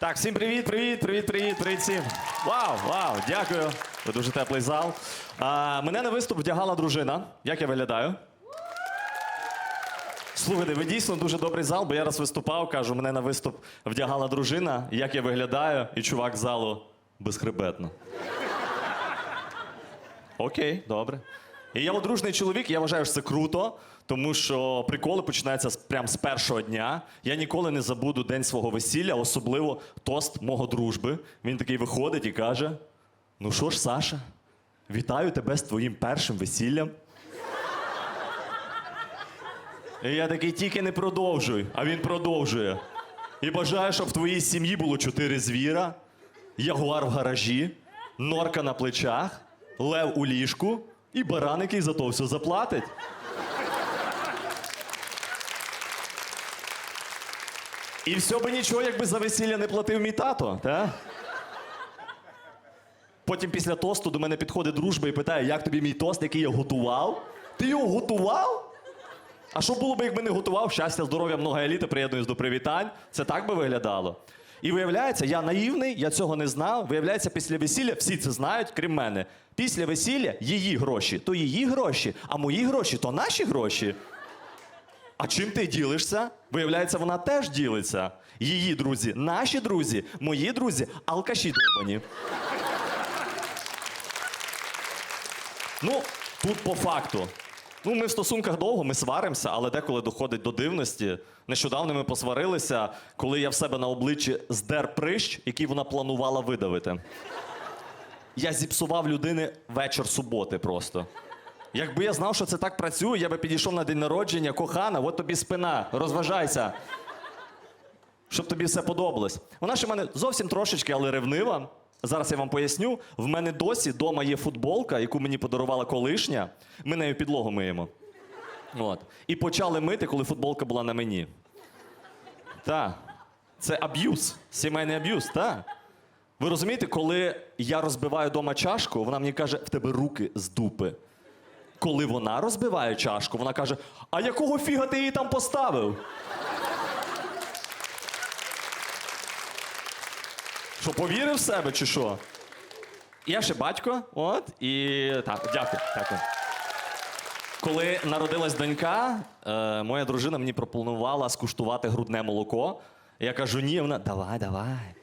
Так, всім привіт, привіт, привіт, привіт, привіт всім. Вау, вау, дякую. Ви дуже теплий зал. А, мене на виступ вдягала дружина. Як я виглядаю? Слухайте, ви дійсно дуже добрий зал, бо я раз виступав, кажу, мене на виступ вдягала дружина, як я виглядаю, і чувак з залу безхребетно. Окей, добре. І я одружний чоловік, я вважаю, що це круто, тому що приколи починаються з- прям з першого дня. Я ніколи не забуду день свого весілля, особливо тост мого дружби. Він такий виходить і каже: Ну що ж, Саша, вітаю тебе з твоїм першим весіллям. І я такий тільки не продовжуй, а він продовжує. І бажаю, щоб в твоїй сім'ї було чотири звіра, ягуар в гаражі, норка на плечах, лев у ліжку і баран, який за то все заплатить. І все би нічого, якби за весілля не платив мій тато, та? Потім після тосту до мене підходить дружба і питає, як тобі мій тост, який я готував? Ти його готував? А що було б, якби не готував щастя, здоров'я, много еліти, приєднуюсь до привітань. Це так би виглядало. І виявляється, я наївний, я цього не знав. Виявляється, після весілля всі це знають, крім мене. Після весілля її гроші, то її гроші, а мої гроші то наші гроші. А чим ти ділишся? Виявляється, вона теж ділиться. Її друзі, наші друзі, мої друзі, алкаші долбані. Ну, тут по факту. Ну, ми в стосунках довго, ми сваримося, але деколи доходить до дивності. Нещодавно ми посварилися, коли я в себе на обличчі здер прищ, який вона планувала видавити. Я зіпсував людини вечір суботи просто. Якби я знав, що це так працює, я би підійшов на день народження, кохана, от тобі спина, розважайся. Щоб тобі все подобалось. Вона ще в мене зовсім трошечки, але ревнива. Зараз я вам поясню. В мене досі вдома є футболка, яку мені подарувала колишня. Ми нею підлогу миємо. От. І почали мити, коли футболка була на мені. Так. Це аб'юз, сімейний аб'юз, так. Ви розумієте, коли я розбиваю вдома чашку, вона мені каже, в тебе руки з дупи. Коли вона розбиває чашку, вона каже: А якого фіга ти її там поставив? Що, повірив в себе чи що? Я ще батько, от, і так, дякую, дякую. Коли народилась донька, е, моя дружина мені пропонувала скуштувати грудне молоко. Я кажу, ні, вона давай, давай.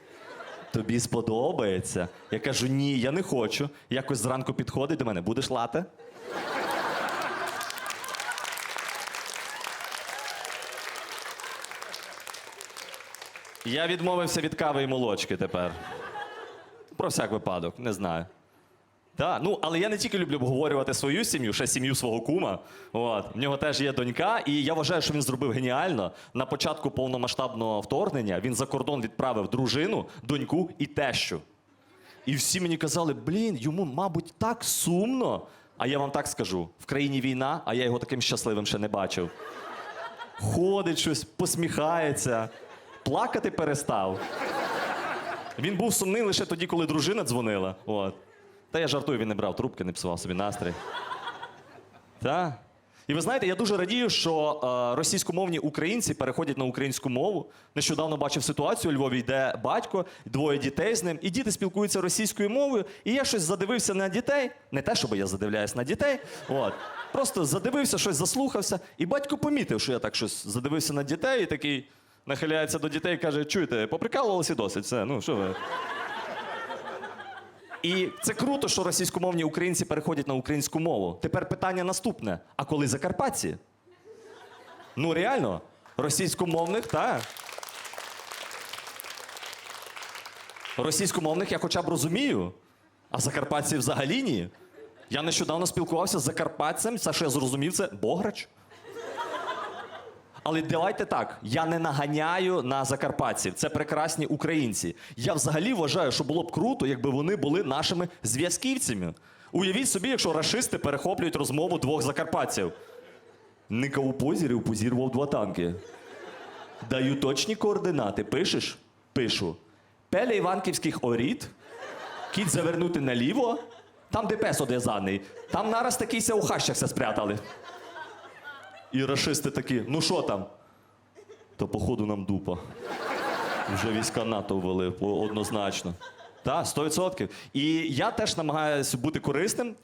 Тобі сподобається. Я кажу, ні, я не хочу. Якось зранку підходить до мене, будеш лати? Я відмовився від кави і молочки тепер. Про всяк випадок, не знаю. Так, ну, але я не тільки люблю обговорювати свою сім'ю, ще сім'ю свого кума. От. В нього теж є донька, і я вважаю, що він зробив геніально. На початку повномасштабного вторгнення він за кордон відправив дружину, доньку і тещу. І всі мені казали, блін, йому, мабуть, так сумно. А я вам так скажу: в країні війна, а я його таким щасливим ще не бачив. Ходить щось, посміхається, плакати перестав. Він був сумний лише тоді, коли дружина дзвонила. От. Та я жартую, він не брав трубки, не псував собі настрій. Та. І ви знаєте, я дуже радію, що е, російськомовні українці переходять на українську мову. Нещодавно бачив ситуацію у Львові, йде батько, двоє дітей з ним, і діти спілкуються російською мовою. І я щось задивився на дітей. Не те, щоб я задивляюсь на дітей. От. Просто задивився, щось заслухався. І батько помітив, що я так щось задивився на дітей, і такий нахиляється до дітей і каже: чуєте, поприкалувалися досить. Все, ну що ви. І це круто, що російськомовні українці переходять на українську мову. Тепер питання наступне: а коли закарпатці? Ну реально, російськомовних, так. Російськомовних я хоча б розумію, а закарпатці взагалі ні. Я нещодавно спілкувався з закарпатцем, це що я зрозумів, це Бограч. Але давайте так, я не наганяю на закарпатців. Це прекрасні українці. Я взагалі вважаю, що було б круто, якби вони були нашими зв'язківцями. Уявіть собі, якщо рашисти перехоплюють розмову двох закарпатців. Ника у позірі упозірував два танки. Даю точні координати. Пишеш? Пишу. Пеля Іванківських оріт, кіт завернути наліво, там де пес одв'язаний. Там нараз такийся у хащахся спрятали. І рашисти такі, ну що там? То, походу нам дупа. Вже війська НАТО ввели однозначно. Так, 100%. І я теж намагаюся бути корисним.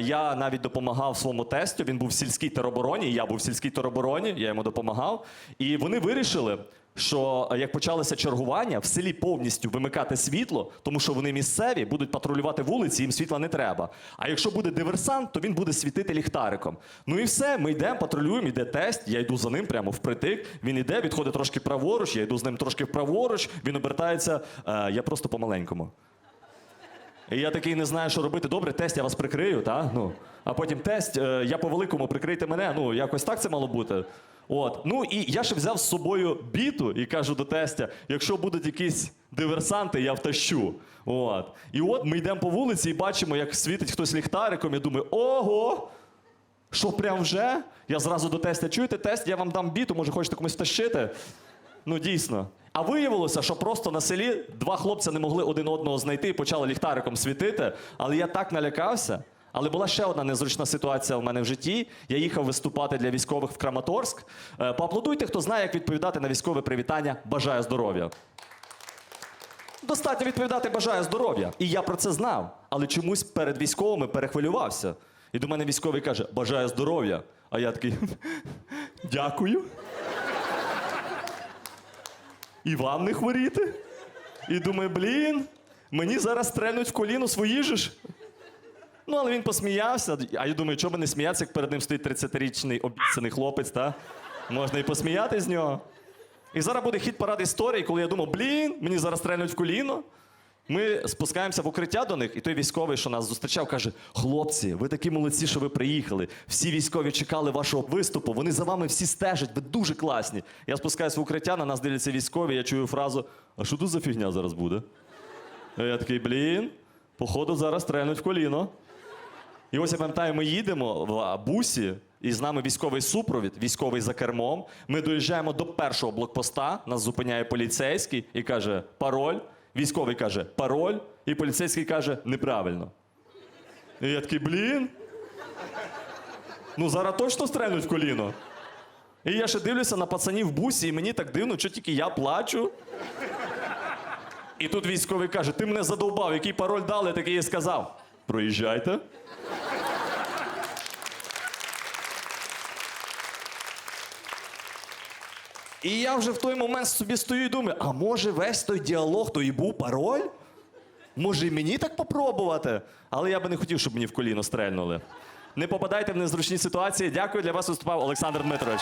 Я навіть допомагав своєму тестю. Він був в сільській теробороні, я був в сільській теробороні, я йому допомагав. І вони вирішили, що е, як почалося чергування, в селі повністю вимикати світло, тому що вони місцеві будуть патрулювати вулиці, їм світла не треба. А якщо буде диверсант, то він буде світити ліхтариком. Ну і все, ми йдемо, патрулюємо, йде тест, я йду за ним прямо впритик. Він іде, відходить трошки праворуч, я йду з ним трошки праворуч, він обертається. е, я просто по-маленькому. І я такий не знаю, що робити. Добре, тест, я вас прикрию, та? Ну. А потім тест, е, я по великому прикрийте мене. Ну, якось так це мало бути. От. Ну і я ще взяв з собою біту і кажу до тестя: якщо будуть якісь диверсанти, я втащу. От. І от ми йдемо по вулиці і бачимо, як світить хтось ліхтариком. Я думаю, ого! Що прям вже? Я зразу до тестя чуєте тест, я вам дам біту, може хочете комусь втащити. Ну, дійсно. А виявилося, що просто на селі два хлопця не могли один одного знайти і почали ліхтариком світити. Але я так налякався. Але була ще одна незручна ситуація в мене в житті. Я їхав виступати для військових в Краматорськ. Е, Поаплодуйте, хто знає, як відповідати на військове привітання Бажаю здоров'я. Достатньо відповідати бажаю здоров'я. І я про це знав. Але чомусь перед військовими перехвилювався. І до мене військовий каже: Бажаю здоров'я. А я такий дякую. І вам не хворіти. І думаю, блін, мені зараз стрельнуть в коліно свої же ж. Ну, але він посміявся. А я думаю, чого би не сміятися, як перед ним стоїть 30-річний обіцяний хлопець, та? Можна і посміяти з нього. І зараз буде хід парад історії, коли я думав, блін, мені зараз стрельнуть в коліно. Ми спускаємося в укриття до них, і той військовий, що нас зустрічав, каже: хлопці, ви такі молодці, що ви приїхали. Всі військові чекали вашого виступу, вони за вами всі стежать, ви дуже класні. Я спускаюся в укриття, на нас дивляться військові, я чую фразу: а що тут за фігня зараз буде? Я такий, блін, походу, зараз стрельнуть в коліно. І ось я пам'ятаю, ми їдемо в бусі, і з нами військовий супровід, військовий за кермом. Ми доїжджаємо до першого блокпоста, нас зупиняє поліцейський і каже пароль. Військовий каже пароль, і поліцейський каже неправильно. І я такий, блін. Ну зараз точно стрельнуть в коліно. І я ще дивлюся на пацанів в бусі, і мені так дивно, що тільки я плачу. І тут військовий каже: ти мене задовбав, який пароль дали, такий і сказав. Проїжджайте. І я вже в той момент собі стою і думаю, а може весь той діалог то і був пароль? Може, і мені так попробувати? Але я би не хотів, щоб мені в коліно стрельнули. Не попадайте в незручні ситуації. Дякую для вас виступав Олександр Дмитрович.